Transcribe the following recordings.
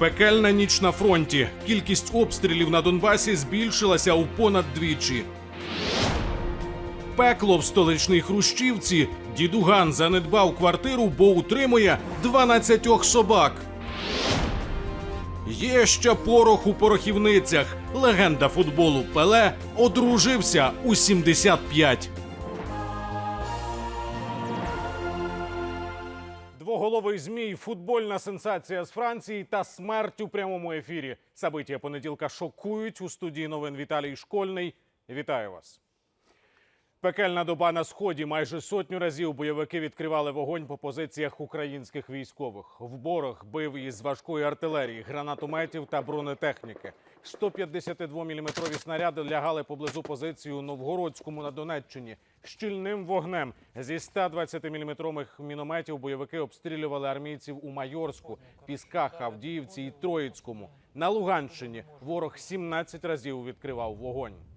Пекельна ніч на фронті. Кількість обстрілів на Донбасі збільшилася у понад двічі. Пекло в столичній хрущівці. Дідуган занедбав квартиру, бо утримує 12 собак. Є ще порох у порохівницях. Легенда футболу Пеле одружився у 75. Двоголовий змій, футбольна сенсація з Франції та смерть у прямому ефірі. Собиття понеділка шокують у студії новин Віталій Школьний. Вітаю вас. Пекельна доба на сході. Майже сотню разів бойовики відкривали вогонь по позиціях українських військових. В борах бив із важкої артилерії, гранатометів та бронетехніки. 152-мм снаряди лягали поблизу позиції у Новгородському на Донеччині. Щільним вогнем зі 120-мм мінометів бойовики обстрілювали армійців у Майорську, Пісках, Авдіївці і Троїцькому. На Луганщині ворог 17 разів відкривав вогонь.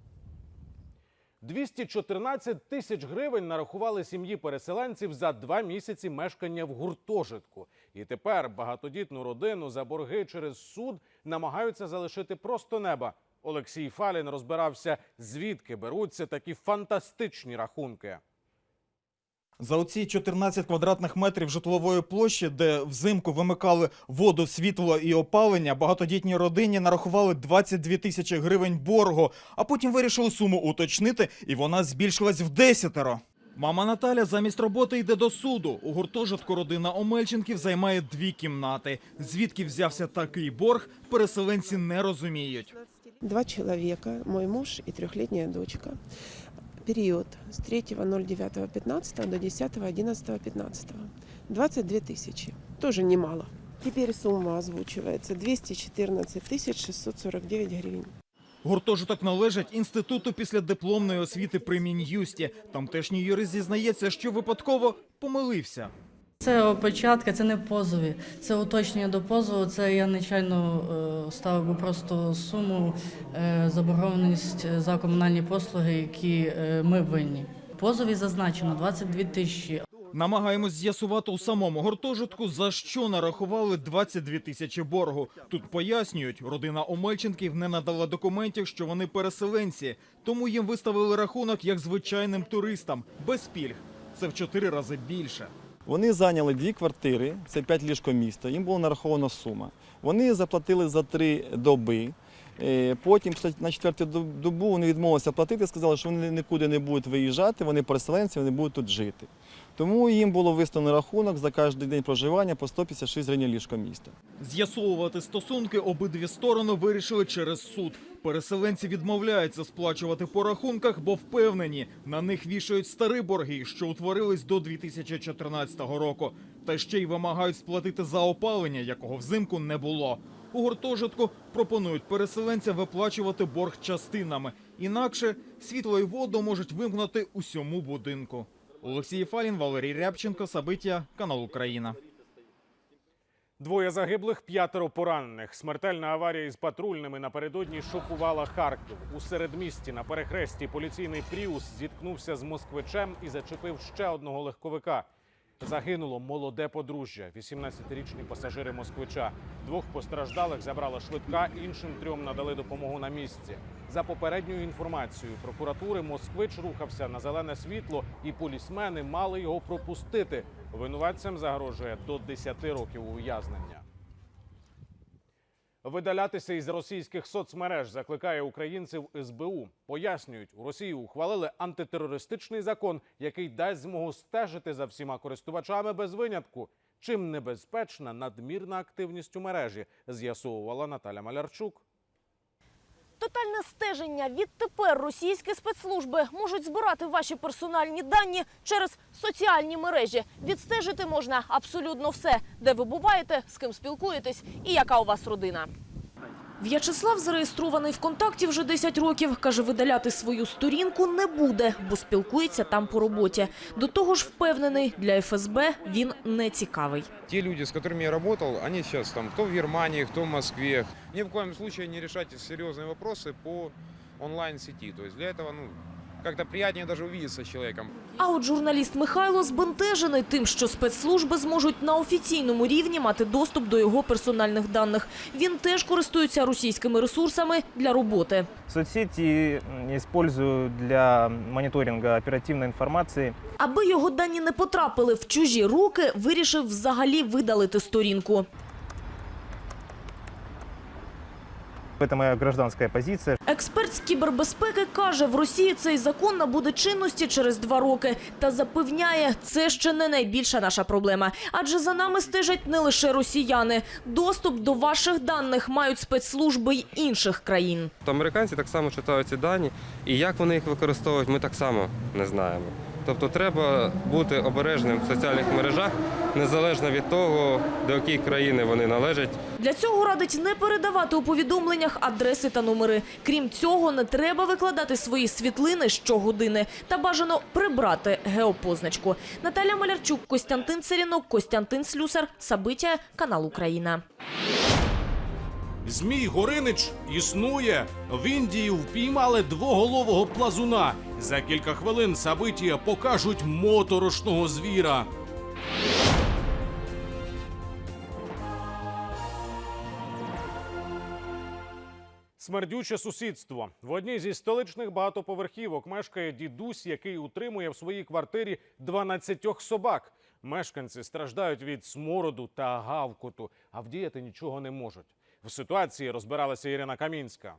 214 тисяч гривень нарахували сім'ї переселенців за два місяці мешкання в гуртожитку. І тепер багатодітну родину за борги через суд намагаються залишити просто неба. Олексій Фалін розбирався, звідки беруться такі фантастичні рахунки. За оці 14 квадратних метрів житлової площі, де взимку вимикали воду, світло і опалення, багатодітній родині нарахували 22 тисячі гривень боргу, а потім вирішили суму уточнити, і вона збільшилась в десятеро. Мама Наталя замість роботи йде до суду. У гуртожитку родина Омельченків займає дві кімнати. Звідки взявся такий борг, переселенці не розуміють. Два человека, мой муж и трехлетняя дочка. Период с 3.09.15 до 10.11.15. 22 тысячи. Тоже немало. Теперь сумма озвучивается 214 тысяч 649 гривен. Гуртожиток належить інституту після дипломної освіти при Мін'юсті. Тамтешній юрист зізнається, що випадково помилився. Це опечатка, це не позові, це уточнення до позову. Це я нечайно е, ставив просто суму е, заборгованість за комунальні послуги, які е, ми винні. Позові зазначено 22 тисячі. Намагаємось з'ясувати у самому гуртожитку, за що нарахували 22 тисячі боргу. Тут пояснюють, родина Омельченків не надала документів, що вони переселенці, тому їм виставили рахунок як звичайним туристам, без пільг. Це в чотири рази більше. Вони зайняли дві квартири, це п'ять ліжко міста, їм була нарахована сума. Вони заплатили за три доби. Е, Потім на четверту добу вони відмовилися платити, сказали, що вони нікуди не будуть виїжджати, вони переселенці, вони будуть тут жити. Тому їм було виставлено рахунок за кожен день проживання по 156 гривень ліжкоміста. З'ясовувати стосунки обидві сторони вирішили через суд. Переселенці відмовляються сплачувати по рахунках, бо впевнені, на них вішають старі борги, що утворились до 2014 року. Та ще й вимагають сплатити за опалення, якого взимку не було. У гуртожитку пропонують переселенцям виплачувати борг частинами. Інакше світло і воду можуть вимкнути усьому будинку. Олексій Фалін, Валерій Рябченко, Сабиття, канал Україна. Двоє загиблих, п'ятеро поранених. Смертельна аварія із патрульними напередодні шокувала Харків. У середмісті на перехресті поліційний пріус зіткнувся з москвичем і зачепив ще одного легковика. Загинуло молоде подружжя, 18-річні пасажири москвича. Двох постраждалих забрала швидка, іншим трьом надали допомогу на місці. За попередньою інформацією прокуратури, москвич рухався на зелене світло, і полісмени мали його пропустити. Винуватцям загрожує до 10 років ув'язнення. Видалятися із російських соцмереж закликає українців СБУ. Пояснюють, у Росії ухвалили антитерористичний закон, який дасть змогу стежити за всіма користувачами без винятку. Чим небезпечна надмірна активність у мережі, з'ясовувала Наталя Малярчук. Тотальне стеження. Відтепер російські спецслужби можуть збирати ваші персональні дані через соціальні мережі. Відстежити можна абсолютно все, де ви буваєте, з ким спілкуєтесь і яка у вас родина. В'ячеслав зареєстрований в контакті вже 10 років. Каже, видаляти свою сторінку не буде, бо спілкується там по роботі. До того ж, впевнений, для ФСБ він не цікавий. Те люди, с которыми я работал, они сейчас там кто в Германии, кто в Москве. Ни в коем случае не решайте серьезные вопросы по онлайн-сети. То есть для этого ну, как-то приятнее даже увидеться с человеком. А от журналіст Михайло збентежений тим, що спецслужби зможуть на офіційному рівні мати доступ до його персональних даних. Він теж користується російськими ресурсами для роботи. Соцсети использую для мониторинга оперативной информации. Аби його дані не потрапили в чужі руки, вирішив взагалі видалити сторінку. Это моя гражданская позиция. Експерт з кібербезпеки каже, в Росії цей закон набуде чинності через два роки. Та запевняє, це ще не найбільша наша проблема. Адже за нами стежать не лише росіяни. Доступ до ваших даних мають спецслужби й інших країн. Американці так само читають ці дані, і як вони їх використовують, ми так само не знаємо. Тобто треба бути обережним в соціальних мережах, незалежно від того, до якої країни вони належать. Для цього радить не передавати у повідомленнях адреси та номери. Крім цього, не треба викладати свої світлини щогодини та бажано прибрати геопозначку. Наталя Малярчук, Костянтин Царінок, Костянтин Слюсар, Сабиття, канал Україна. Змій Горинич існує. В Індії впіймали двоголового плазуна. За кілька хвилин Сабитія покажуть моторошного звіра. Смердюче сусідство. В одній зі столичних багатоповерхівок мешкає дідусь, який утримує в своїй квартирі 12 собак. Мешканці страждають від смороду та гавкоту, а вдіяти нічого не можуть. В ситуації розбиралася Ірина Камінська.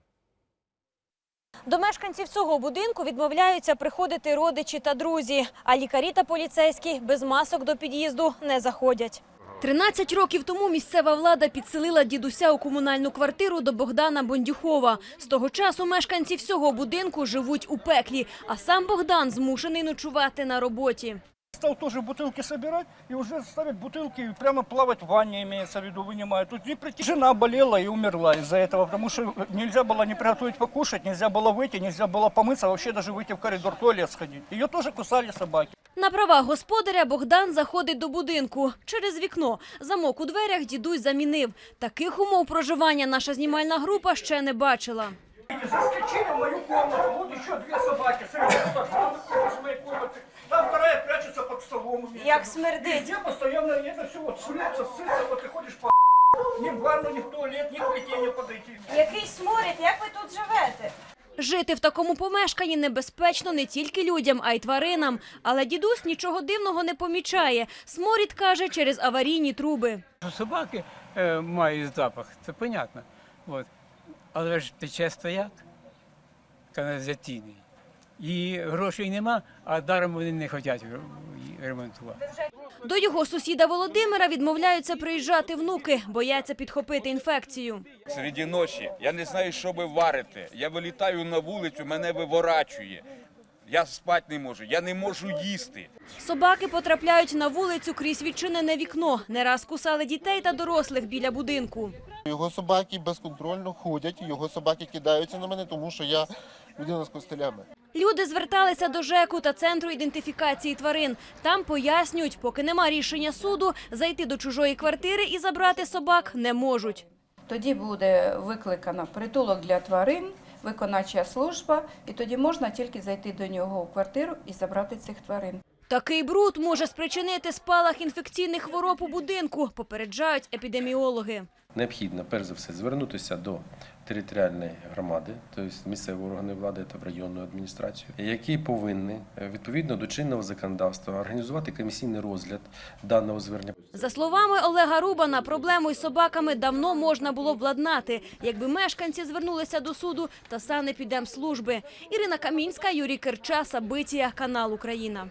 До мешканців цього будинку відмовляються приходити родичі та друзі, а лікарі та поліцейські без масок до під'їзду не заходять. 13 років тому місцева влада підселила дідуся у комунальну квартиру до Богдана Бондюхова. З того часу мешканці всього будинку живуть у пеклі, а сам Богдан змушений ночувати на роботі. Стал тоже бутылки собирать и уже ставят бутылки и прямо плавать в ванне, имеется в виду, вынимают. Тут не прийти. Жена болела и умерла из-за этого, потому что нельзя было не приготовить покушать, нельзя было выйти, нельзя было помыться, вообще даже выйти в коридор, в туалет сходить. Ее тоже кусали собаки. На правах господаря Богдан заходить до будинку через вікно. Замок у дверях дідусь замінив. Таких умов проживання наша знімальна група ще не бачила. Заскочили в мою комнату, вот еще две собаки, с моей комнаты. Там вторая прячется под столом. Як смердить. Везде постоянно это все вот снится, ссытся, вот ты ходишь по ни в ванну, ни в туалет, ни к плите не подойти. Який сморід, як ви тут живете? Жити в такому помешканні небезпечно не тільки людям, а й тваринам. Але дідусь нічого дивного не помічає. Сморід каже через аварійні труби. Що собаки е, мають запах, це понятно. От. Але ж тече стояк каналізаційний. І грошей нема, а даром вони не хочуть ремонтувати. До його сусіда Володимира відмовляються приїжджати внуки, бояться підхопити інфекцію. Серед ночі я не знаю, що ви варите. Я вилітаю на вулицю, мене виворачує. Я спати не можу, я не можу їсти. Собаки потрапляють на вулицю крізь відчинене вікно. Не раз кусали дітей та дорослих біля будинку. Його собаки безконтрольно ходять, його собаки кидаються на мене, тому що я людина з костелями. Люди зверталися до ЖЕКу та центру ідентифікації тварин. Там пояснюють, поки нема рішення суду, зайти до чужої квартири і забрати собак не можуть. Тоді буде викликано притулок для тварин, виконавча служба, і тоді можна тільки зайти до нього у квартиру і забрати цих тварин. Такий бруд може спричинити спалах інфекційних хвороб у будинку, попереджають епідеміологи. Необхідно, перш за все, звернутися до територіальної громади, тобто місцевої органи влади та в районну адміністрацію, які повинні е, відповідно до чинного законодавства організувати комісійний розгляд даного звернення. За словами Олега Рубана, проблему із собаками давно можна було владнати, якби мешканці звернулися до суду та санепідемслужби. Ірина Камінська, Юрій Керча, Сабитія, канал Україна.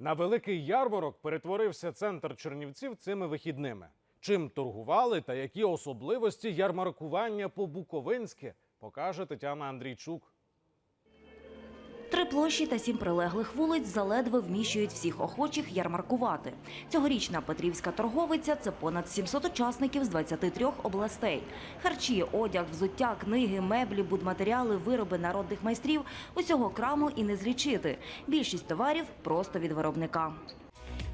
На великий ярмарок перетворився центр Чернівців цими вихідними. Чим торгували та які особливості ярмаркування по-буковинськи покаже Тетяна Андрійчук. Три площі та сім прилеглих вулиць заледве вміщують всіх охочих ярмаркувати. Цьогорічна Петрівська торговиця це понад 700 учасників з 23 областей. Харчі, одяг, взуття, книги, меблі, будматеріали, вироби народних майстрів усього краму і не злічити. Більшість товарів просто від виробника.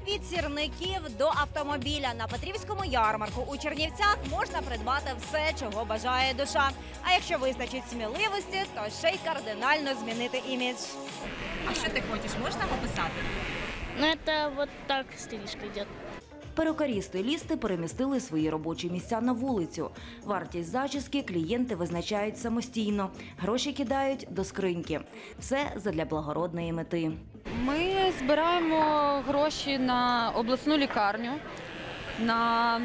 Від сірників до автомобіля на Петрівському ярмарку у Чернівцях можна придбати все, чого бажає душа. А якщо вистачить сміливості, то ще й кардинально змінити імідж. А що ти хочеш? Можна описати? Ну, это вот так стрижка идет. Перукарі-стилісти перемістили свої робочі місця на вулицю. Вартість зачіски клієнти визначають самостійно. Гроші кидають до скриньки. Все задля благородної мети. Ми збираємо гроші на обласну лікарню, на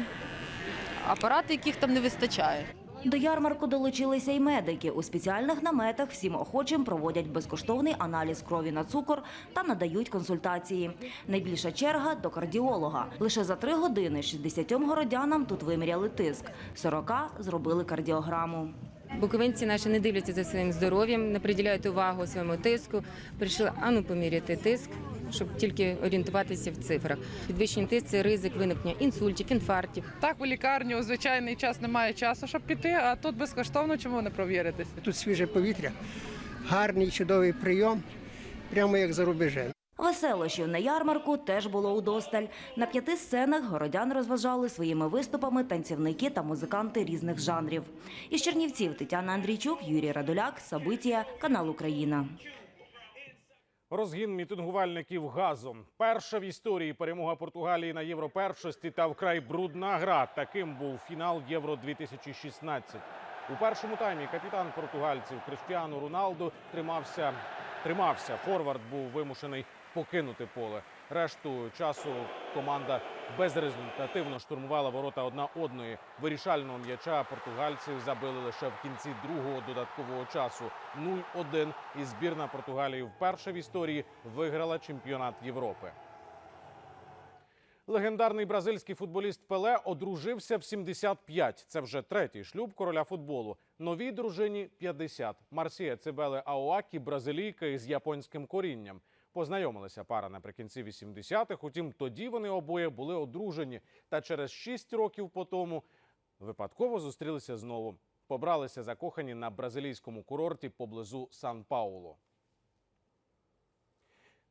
апарати, яких там не вистачає. До ярмарку долучилися й медики. У спеціальних наметах всім охочим проводять безкоштовний аналіз крові на цукор та надають консультації. Найбільша черга до кардіолога. Лише за три години 60 городянам тут виміряли тиск, 40 зробили кардіограму. Буковинці наші не дивляться за своїм здоров'ям, не приділяють увагу своєму тиску. Прийшли ану поміряти тиск, щоб тільки орієнтуватися в цифрах. Підвищений тиск це ризик виникнення інсультів, інфарктів. Так, у лікарню у звичайний час немає часу, щоб піти, а тут безкоштовно чому не провіритися? Тут свіже повітря, гарний чудовий прийом, прямо як за рубежем. Веселощів на ярмарку теж було удосталь. На п'яти сценах городян розважали своїми виступами танцівники та музиканти різних жанрів. Із Чернівців Тетяна Андрійчук, Юрій Радуляк, Сабитія, канал Україна. Розгін мітингувальників газом. Перша в історії перемога Португалії на європершості та вкрай брудна гра. Таким був фінал Євро 2016. У першому таймі капітан португальців Криштіану Роналду тримався. Тримався. Форвард був вимушений покинути поле. Решту часу команда безрезультативно штурмувала ворота одна одної. Вирішального м'яча португальців забили лише в кінці другого додаткового часу. 0-1 і збірна Португалії вперше в історії виграла чемпіонат Європи. Легендарний бразильський футболіст Пеле одружився в 75. Це вже третій шлюб короля футболу. Новій дружині 50. Марсія Цибеле Аоакі – бразилійка із японським корінням. Познайомилася пара наприкінці 80-х, утім тоді вони обоє були одружені. Та через 6 років по тому випадково зустрілися знову. Побралися закохані на бразилійському курорті поблизу Сан-Пауло.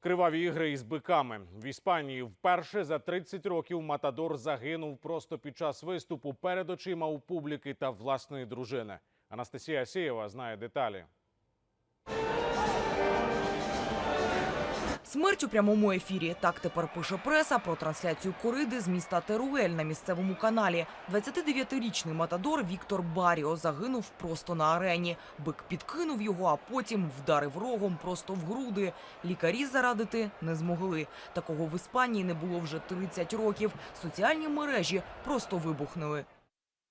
Криваві ігри із биками в Іспанії вперше за 30 років Матадор загинув просто під час виступу перед очима у публіки та власної дружини. Анастасія Сієва знає деталі. Смерть у прямому ефірі. Так тепер пише преса про трансляцію кориди з міста Теруель на місцевому каналі. 29-річний матадор Віктор Баріо загинув просто на арені. Бик підкинув його, а потім вдарив рогом просто в груди. Лікарі зарадити не змогли. Такого в Іспанії не було вже 30 років. Соціальні мережі просто вибухнули.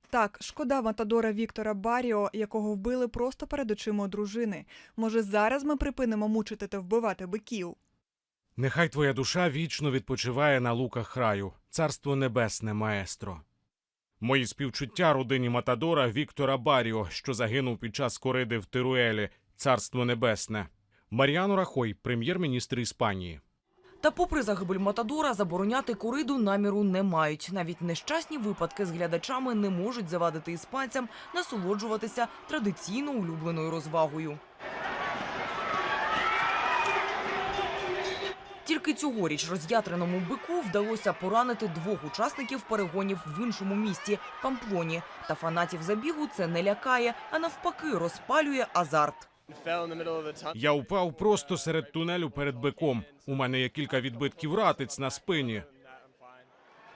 Так, шкода Матадора Віктора Баріо, якого вбили просто перед очима дружини. Може, зараз ми припинимо мучити та вбивати биків. Нехай твоя душа вічно відпочиває на луках раю, царство небесне, маестро. Мої співчуття родині Матадора Віктора Баріо, що загинув під час кориди в Тируелі, царство небесне. Маріано Рахой, прем'єр-міністр Іспанії. Та попри загибель Матадора, забороняти кориду наміру не мають. Навіть нещасні випадки з глядачами не можуть завадити іспанцям насолоджуватися традиційно улюбленою розвагою. Тільки цьогоріч роз'ятреному бику вдалося поранити двох учасників перегонів в іншому місті Памплоні. Та фанатів забігу це не лякає, а навпаки розпалює азарт. Я упав просто серед тунелю перед биком. У мене є кілька відбитків ратиць на спині.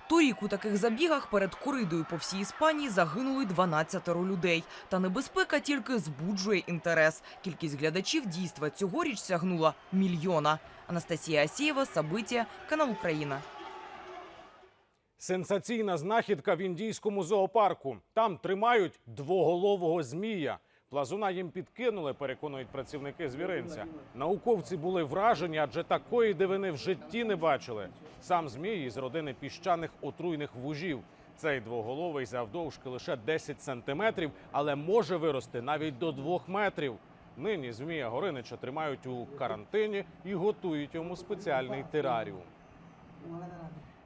Торік у таких забігах перед коридою по всій Іспанії загинули 12 людей. Та небезпека тільки збуджує інтерес. Кількість глядачів дійства цьогоріч сягнула мільйона. Анастасія Асєєва, Сабитія, канал Україна. Сенсаційна знахідка в індійському зоопарку. Там тримають двоголового змія. Плазуна їм підкинули, переконують працівники звіринця. Науковці були вражені, адже такої дивини в житті не бачили. Сам змій із родини піщаних отруйних вужів. Цей двоголовий завдовжки лише 10 сантиметрів, але може вирости навіть до 2 метрів. Нині змія Горинича тримають у карантині і готують йому спеціальний тераріум.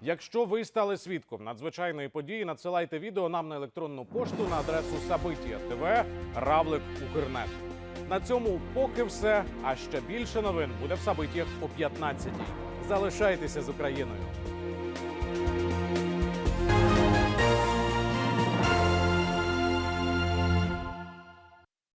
Якщо ви стали свідком надзвичайної події, надсилайте відео нам на електронну пошту на адресу Сабитія ТВ Равлик Укрнет. На цьому поки все. А ще більше новин буде в Сабитіях о 15-й. Залишайтеся з Україною.